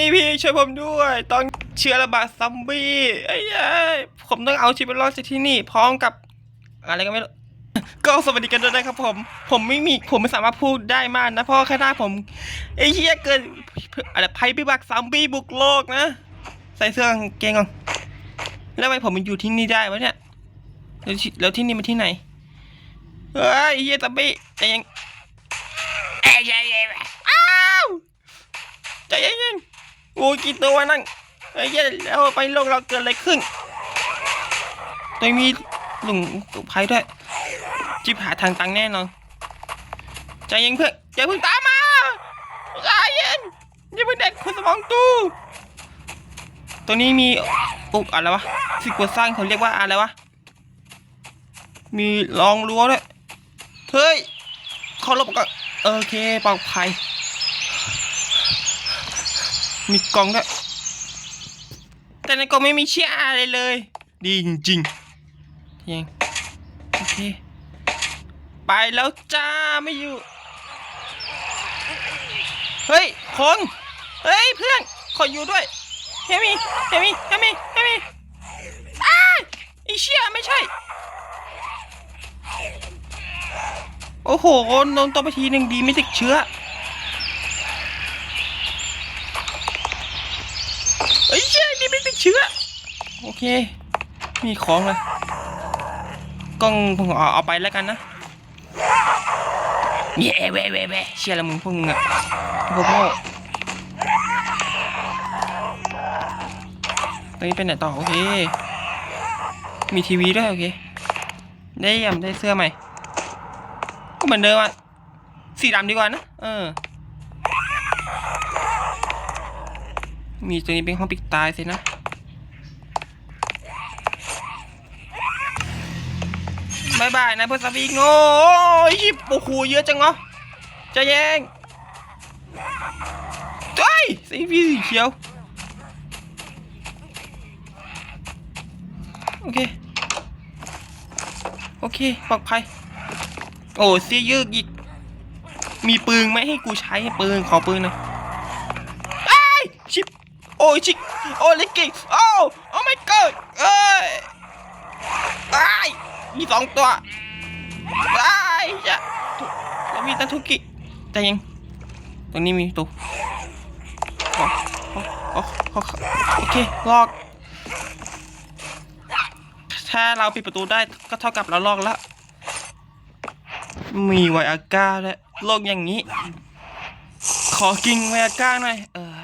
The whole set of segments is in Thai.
มีพี่ช่วยผมด้วย ตอนเชื้อระบาดซอมบี้ไอ้เอ้ยผมต้องเอาชีวิตรอดจากที่นี่ พร้อมกับ อะไรก็ไม่รู้ก็สวัสดีกันด้วยนะครับผม ผมไม่มีผมไม่สามารถพูดได้มากนะ เพราะข้างหน้าผมไอ้เหี้ยเกินอะไรภัยพิบัติซอมบี้บุกโลกนะ ใส่เสื้อกางเกงก่อนแล้วไมผมมันอยู่ที่นี่ได้วะเนี่ยแล้วที่แล้วที่นี่มันที่ไหนเฮ้ยไอ้เหี้ยซอมบี้ใจเย็นอ้ยใจเย็นอ้าวใจเย็น โอ้ยกี่ตัวนั่งไอ้เหี้ยแล้วไปโลกเราเกิดอะไรขึ้นตัวมีหลุมภัยด้วยจิบหาทางตังแน่นอนใจเย็นเพื่อนอย่าเพิ่งตามมาใจเย็นอย่าเพิ่งเด็ดคุณสมองตู้ตัวนี้มีอุกอะไรวะสิ่งก่อสร้างเขาเรียกว่าอะไรวะมีรองรั้วด้วยเฮ้ยเขาลบก่อนโอเคปลอดภัย มีกล่องด้วยแต่ในกล่องไม่มีเชี่ยอะไรเลย ดีจริงๆเพียงโอเค ไปแล้วจ้าไม่อยู่ เฮ้ยคนเฮ้ยเพื่อนขออยู่ด้วยเฮมี่เฮมี่เฮมี่เฮมี่อ้ายไอเชี่ยไม่ใช่ โอ้โหโดนตัวไปทีหนึ่งดีไม่ติดเชื้อไอ้ยเชี่ยดีไม่ติดเชื้อ โอเค มีของเลย กล้องผมเอาไปแล้วกันนะเย่เว้เว้เว้เชี่ยละมึงพวกมึงอะพวกโง่ตอนนี้เป็นไหนต่อ โอเค มีทีวีด้วยโอเค ได้ยำได้เสื้อใหม่ ก็เหมือนเดิมอะสีดำดีกว่านะ เออ มีตัวนี้เป็นห้องปิดตายสินะ บายบายนะเพื่อนสวีโง่โอ้ยโอ้โหเยอะจังเหรอจะแย่งเฮ้ยสีพี่สีเขียว โอเค โอเคปลอดภัย โอ้เสียเยอะอีก มีปืนไหมให้กูใช้ปืนขอปืนหน่อยไอ้ชิบโอ้ยชิบโอ้ลิกกิ้งโอ้โอ้ my god เอ้ยไอ้าย มีสองตัวไอ้ายจะแล้วมีตันทุกิใจยังตรงนี้มีตัวโอเคลอก ถ้าเราปิดประตูได้ก็เท่ากับเราลอกแล้ว มีไวอาก้าและโลกอย่างนี้ ขอกินไวอาก้าหน่อย เออ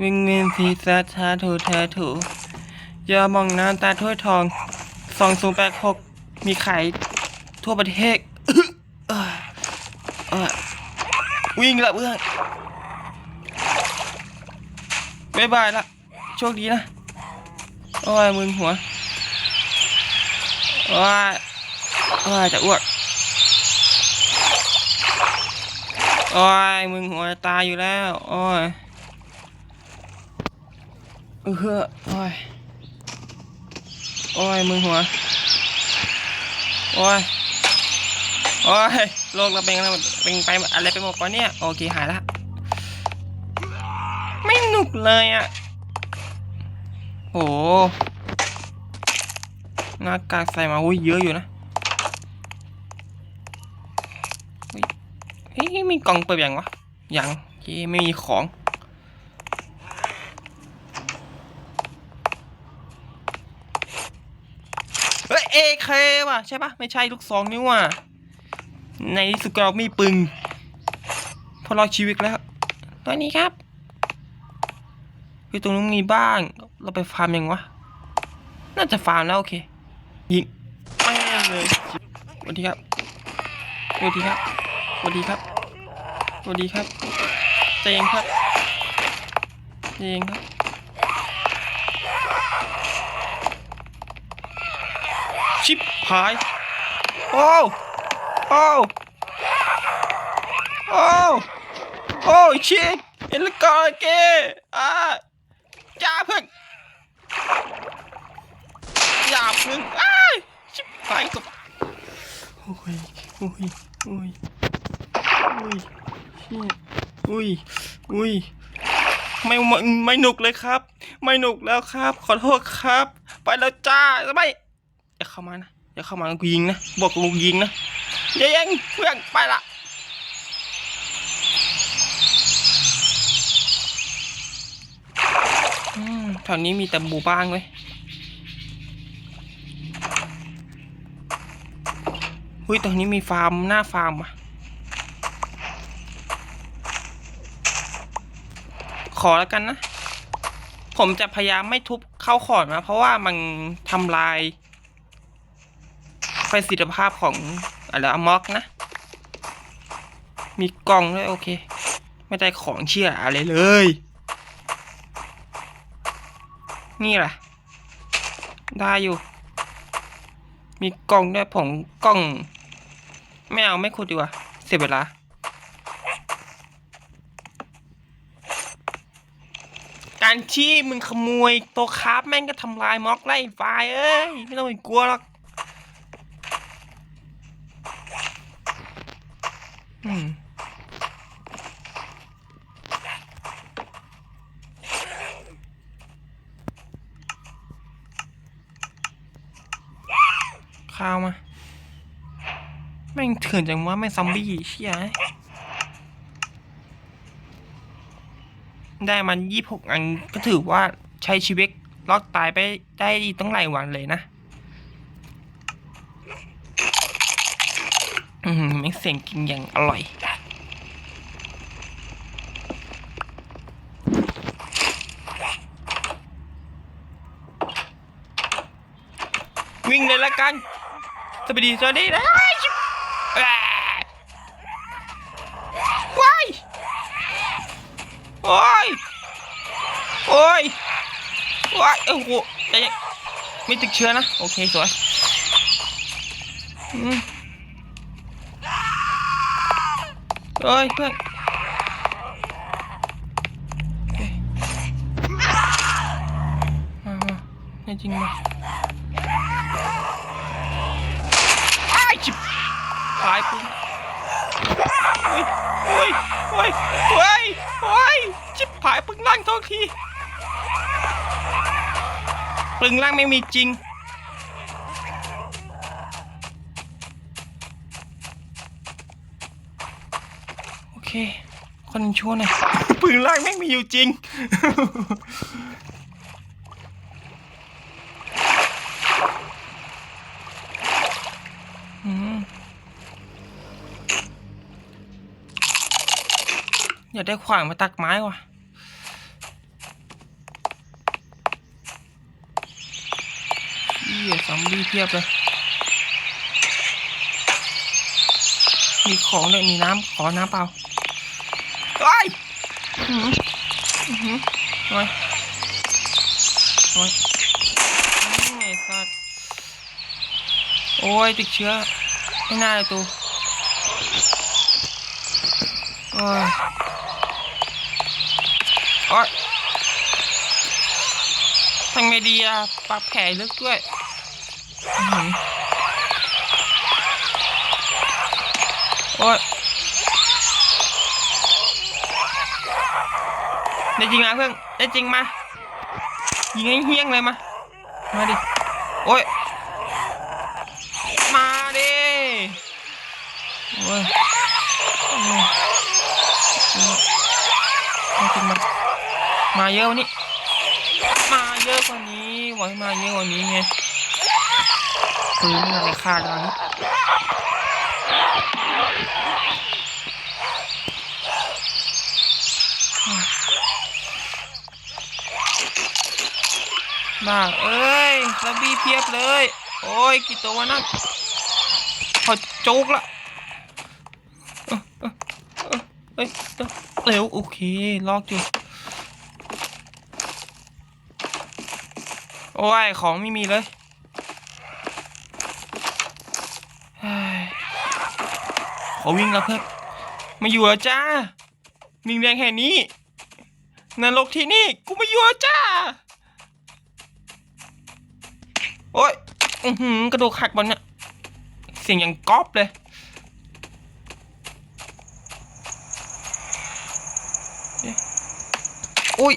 วิงเวียนทีซาชาถูเธอถูอย่ามองน้ำตาถ้วยทอง สองศูนย์แปดหกมีขายทั่วประเทศวิ่งละเพื่อนบายบายละ โชคดีนะ โอ้ยมึนหัว โอ้ย โอ้ย จะอ้วก โอ้ย มึงหัวตายอยู่แล้ว โอ้ย เออโอ้ย โอ้ยมึงหัว โอ้ย โอ้ยโลกเราเป็นอะเป็นไปอะไรไปหมดปะเนี่ย โอเคหายละไม่หนุกเลยอะโหหน้ากากใส่มาอุ้ยเยอะอยู่นะเฮ้ยมีกล่องเปิดยังวะ ยังโอเคไม่มีของ เอเคว่ะ ใช่ปะไม่ใช่ลูกซองนี่ว่ะ ในที่สุดเรามีปึง พอรอดชีวิตแล้วตัวนี้ครับคือตรงนู้นมีบ้านเราไปฟาร์มยังวะ น่าจะฟาร์มแล้วโอเค ยิงแม่งเลยสวัสดีครับสวัสดีครับสวัสดีครับสวัสดีครับใจเย็นครับใจเย็นครับ ชิบหาย โอ้ โอ้ โอ้ โอ้ชิบเอ็นลกอเกอ่าจ้าเพิ่งอย่าเพิ่งอ้าชิบหายกับโอ้ย โอ้ย โอ้ย โอ้ยเชี่ยอุ้ย อุ้ย ไม่ไม่ไม่หนุกเลยครับ ไม่หนุกแล้วครับ ขอโทษครับ ไปแล้วจ้าไม่ อย่าเข้ามานะอย่าเข้ามากูยิงนะบอกกูยิงนะอย่ายิงเพื่อนไปละแถวนี้มีแต่หมู่บ้านเว้ยหุ้ยตรงนี้มีฟาร์มหน้าฟาร์มอะขอแล้วกันนะ ผมจะพยายามไม่ทุบเข้าขอดนะเพราะว่ามันทำลาย ประสิทธิภาพของอะไรอะม็อกนะ มีกล่องด้วยโอเค ไม่ได้ของเชี่ยอะไรเลย นี่แหละได้อยู่ มีกล่องด้วยผมกล่อง ไม่เอาไม่ขุดดีกว่า เสียเวลา การที่มึงขโมยตัวคราฟแม่งก็ทำลายม็อกไล่ไฟเอ้ย ไม่ต้องไปกลัวหรอกอืม ข้าวมา แม่งเถื่อนจังว่าแม่งซอมบี้เชี่ยได้มันยี่หกอันก็ถือว่าใช้ชีวิตรอดตายไปได้ตั้งหลายวันเลยนะ อืมไม่เสียงกินอย่างอร่อยวิ่งเลยละกัน สวัสดีสวัสดีนะอ้ายชิบอ่าว้ายโอ้ย โอ้ย โอ้ยเอ้โหใจเย็นไม่ติดเชื้อนะ โอเค สวย อืม เอ้ยเพื่อนมามาแน่จริงมาอ้ชิบหายปุ๊บโอ้ยโอ้ยโอ้ยโอ้ยโอ้ยชิบหายปึงล่างโทษทีปึงล่างไม่มีจริง โอเคคนชั่วหน่อยปึงล่างแม่งมีอยู่จริงอืมอยากได้ขวานมาตักไม้ว่ะเฮียซอมบี้เพียบเลย มีของด้วยมีน้ำ ขอน้ำเปล่า เอ้ยอื้อหืออื้อหือโอ้ยโอ้ยอื้อไอ้สัสโอ้ยติดเชื้อไม่น่าเลยตูโอ้ยโอ๊ยทำไงดีอะปากแผลลึกด้วยอือหือโอ๊ย ได้จริงนะเพื่อนได้จริงมา ยิงให้เฮี้ยงเลยมา มาดิ โอ๊ยมาดิโอ้ยโอ้จริงมา มาเยอะวันนี้ มาเยอะกว่านี้หวังให้มาเยอะกว่านี้ไงคือไม่อะไรคาดแล้วนี่ บ้าเอ้ยแล้วบีเพียบเลย โอ้ย กี่ตัววะนั่นพอจุกละเอ้ยเร็วโอเคลอกอยู่ โอ้ย ของไม่มีเลยเฮ้ยขอวิ่งแล้วเพื่อนมาอยู่แล้วจ้าหนึ่งแดงแห่งนี้นรกที่นี่ กูมาอยู่แล้วจ้า โอ้ยอือหือกระดูกหักบนเนี่ยเสียงอย่างก๊อปเลยอุ้ย